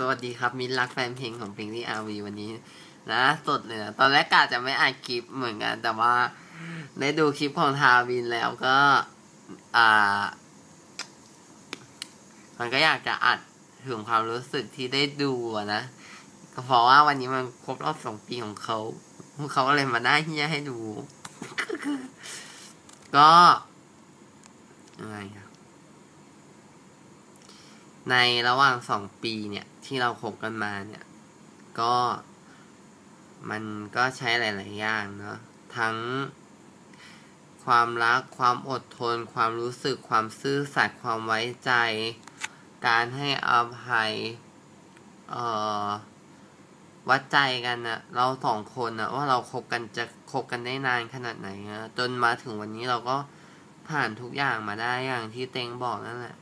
สวัสดีครับมินรักแฟนเพลงของเพลงที่อาวีวันนี้ นะสดเลยนะตอนแรกกะจะไม่อ่านคลิปเหมือนกัน แต่ว่าได้ดูคลิปของทาวินแล้วก็ อ่า มันก็อยากจะอัดถึงความรู้สึกที่ได้ดูนะก็เพราะว่าวันนี้มันครบรอบสองปีของเขาเขาก็เลยมาได้เฮียให้ดู ก็ยังไงอะ ในระหว่างสองปีเนี่ยที่เราคบกันมาเนี่ย ก็มันก็ใช้หลาย ๆ อย่างเนาะทั้งความรัก ความอดทน ความรู้สึก ความซื่อสัตย์ ความไว้ใจ การให้อภัย เอ่อ วัดใจกันนะเราสองคนนะว่าเราคบกันจะคบกันได้นานขนาดไหนนะจนมาถึงวันนี้เราก็ผ่านทุกอย่างมาได้อย่างที่เต็งบอกนั่นแหละ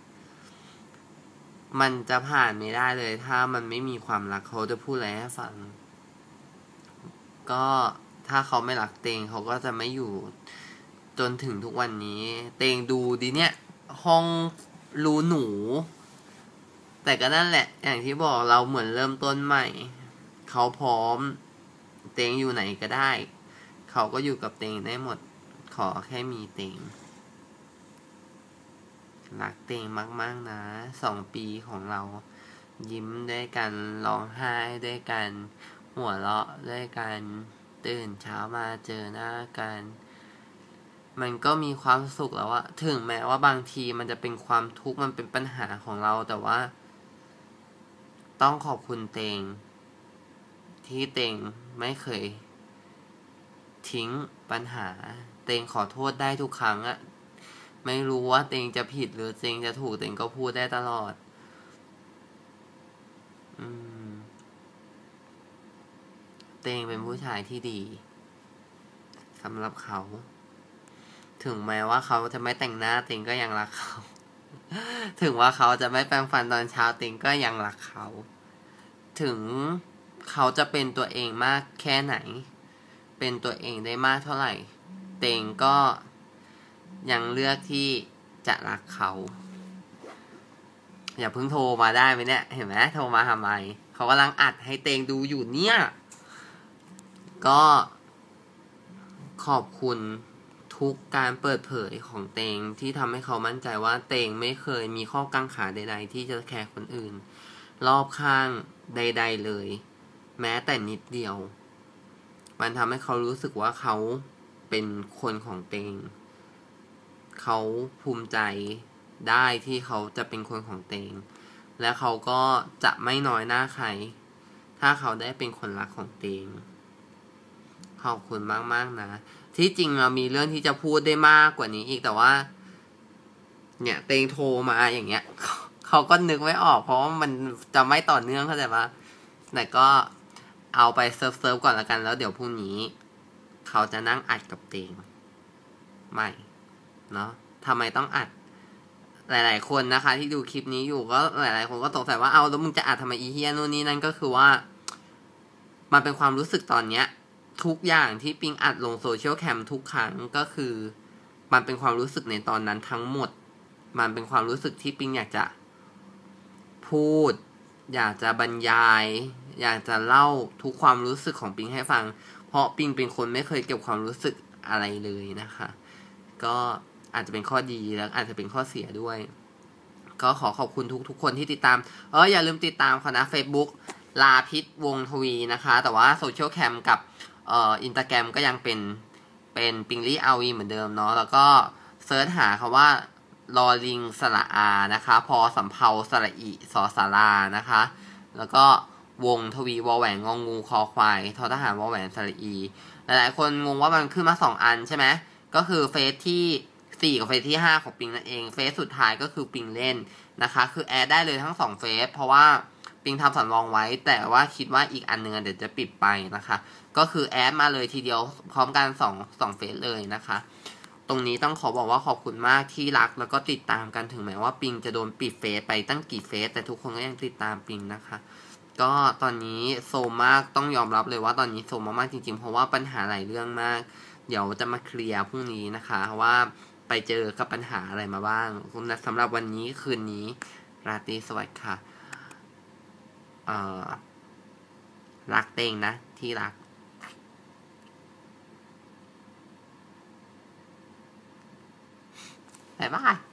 มันจะผ่านไม่ได้เลย ถ้ามันไม่มีความรักเขาจะพูดอะไรให้ฟัง ก็ถ้าเขาไม่รักเตงเขาก็จะไม่อยู่จนถึงทุกวันนี้ เตงดูดิเนี่ย ห้องรูหนู แต่ก็นั่นแหละ อย่างที่บอกเราเหมือนเริ่มต้นใหม่ เขาพร้อม เตงอยู่ไหนก็ได้ เขาก็อยู่กับเตงได้หมด ขอแค่มีเตง รักเตงมาก ๆ นะสองปีของเรา ยิ้มด้วยกันร้องไห้ด้วยกัน หัวเราะด้วยกันตื่นเช้ามาเจอหน้ากัน มันก็มีความสุขแล้วอะถึงแม้ว่าบางทีมันจะเป็นความทุกข์มันเป็นปัญหาของเราแต่ว่า ต้องขอบคุณเตง ที่เตงไม่เคย ทิ้งปัญหา เตงขอโทษได้ทุกครั้งอะ ไม่รู้ว่าเตงจะผิดหรือเตงจะถูกเตงก็พูดได้ตลอด อืม เตงเป็นผู้ชายที่ดีสำหรับเขา ถึงแม้ว่าเขาจะไม่แต่งหน้าเตงก็ยังรักเขา ถึงว่าเขาจะไม่แปรงฟันตอนเช้าเตงก็ยังรักเขา ถึงเขาจะเป็นตัวเองมากแค่ไหน เป็นตัวเองได้มากเท่าไหร่ เตงก็ ยังเลือกที่จะรักเขา อย่าเพิ่งโทรมาได้ไหมเนี่ย เห็นไหมโทรมาทำไมเขากำลังอัดให้เตงดูอยู่เนี่ย ก็ขอบคุณทุกการเปิดเผยของเตงที่ทำให้เขามั่นใจว่าเตงไม่เคยมีข้อกังขาใด ๆ ที่จะแคร์คนอื่น รอบข้างใด ๆ เลย แม้แต่นิดเดียว มันทำให้เขารู้สึกว่าเขาเป็นคนของเตง เขาภูมิใจได้ที่เขาจะเป็นคนของเตง และเขาก็จะไม่น้อยหน้าใคร ถ้าเขาได้เป็นคนรักของเตง ขอบคุณมากๆนะ ที่จริงเรามีเรื่องที่จะพูดได้มากกว่านี้อีกแต่ว่า เนี่ยเตงโทรมาอย่างเงี้ย เขาก็นึกไม่ออก เพราะว่ามันจะไม่ต่อเนื่องเข้าใจปะแต่ก็เอาไปเซิร์ฟเซิร์ฟก่อนละกันแล้วเดี๋ยวพรุ่งนี้ เขาจะนั่งอัดกับเตง ไม่ เนาะทำไมต้องอัด หลาย ๆ คนนะคะ ที่ดูคลิปนี้อยู่ก็หลาย ๆ คนก็สงสัยว่าเอาแล้วมึงจะอัดทำไมอีเฮียนู่นนี่นั่นก็คือว่า มันเป็นความรู้สึกตอนเนี้ย ทุกอย่างที่ปิงอัดลงโซเชียลแคมทุกครั้งก็คือ มันเป็นความรู้สึกในตอนนั้นทั้งหมด มันเป็นความรู้สึกที่ปิงอยากจะ พูด อยากจะบรรยาย อยากจะเล่าทุกความรู้สึกของปิงให้ฟัง เพราะปิงเป็นคนไม่เคยเก็บความรู้สึกอะไรเลยนะคะ ก็ อาจจะเป็นข้อดีแล้วอาจจะเป็นข้อเสียด้วย ก็ขอขอบคุณทุกทุกคนที่ติดตาม เอออย่าลืมติดตามเขานะ Facebook ลาพิษวงทวีนะคะ แต่ว่าโซเชียลแคมกับเอ่ออินสตาแกรมก็ยังเป็นเป็นปิงลี่อาวีเหมือนเดิมเนาะแล้วก็เซิร์ชหาคำว่าลอลิงสระอานะคะ พอสำเพาสระอีสอสารานะคะ แล้วก็วงทวีวอแหวนงองูคอควายทอทหารวอแหวนสระอี หลายๆคนงงว่ามันขึ้นมาสองอันใช่ไหมก็คือเฟซที่ สี่กับเฟซที่ห้าของปิงนั่นเอง เฟซสุดท้ายก็คือปิงเล่นนะคะ คือแอดได้เลยทั้งสองเฟซเพราะว่าปิงทำสำรองไว้ แต่ว่าคิดว่าอีกอันเนึงเดี๋ยวจะปิดไปนะคะ ก็คือแอดมาเลยทีเดียวพร้อมกันสองสองเฟซเลยนะคะ ตรงนี้ต้องขอบอกว่าขอบคุณมากที่รักแล้วก็ติดตามกันถึงแม้ว่าปิงจะโดนปิดเฟซไปตั้งกี่เฟซแต่ทุกคนก็ยังติดตามปิงนะคะก็ตอนนี้โซมมากต้องยอมรับเลยว่าตอนนี้โซมมากจริงๆ เพราะว่าปัญหาหลายเรื่องมาก เดี๋ยวจะมาเคลียร์พรุ่งนี้นะคะว่า ไปเจอกับปัญหาอะไรมาบ้างคุณนะสำหรับวันนี้คืนนี้ ราตรีสวัสดิ์ค่ะรักเต้งนะ ที่รัก拜拜。